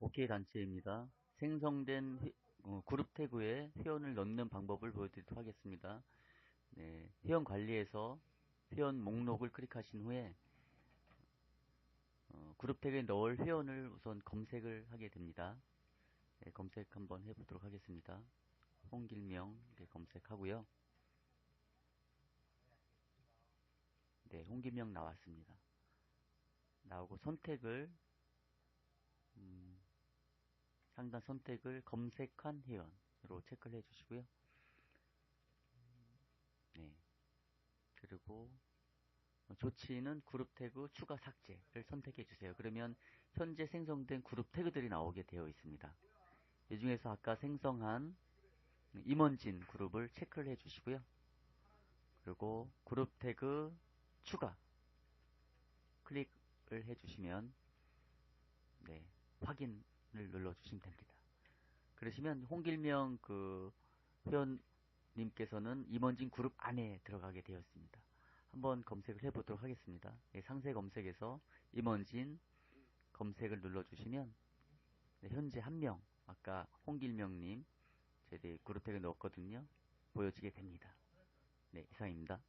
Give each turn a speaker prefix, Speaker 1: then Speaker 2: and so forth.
Speaker 1: OK 단체입니다. 생성된 회- 어, 그룹 태그에 회원을 넣는 방법을 보여드리도록 하겠습니다. 네, 회원 관리에서 회원 목록을 클릭하신 후에 어, 그룹 태그에 넣을 회원을 우선 검색을 하게 됩니다. 네, 검색 한번 해보도록 하겠습니다. 홍길명 네, 검색하고요. 네, 홍길명 나왔습니다. 나오고 선택을 음, 상단 선택을 검색한 회원으로 체크를 해주시고요. 네. 그리고 조치는 그룹 태그 추가 삭제를 선택해 주세요. 그러면 현재 생성된 그룹 태그들이 나오게 되어 있습니다. 이 중에서 아까 생성한 임원진 그룹을 체크를 해 주시고요. 그리고 그룹 태그 추가 클릭을 해 주시면 네, 확인 을 눌러 주시면 됩니다. 그러시면 홍길명 그 회원님께서는 임원진 그룹 안에 들어가게 되었습니다. 한번 검색을 해보도록 하겠습니다. 네, 상세 검색에서 임원진 검색을 눌러주시면 네, 현재 한 명, 아까 홍길명님 제대 그룹 태그 넣었거든요. 보여지게 됩니다. 네, 이상입니다.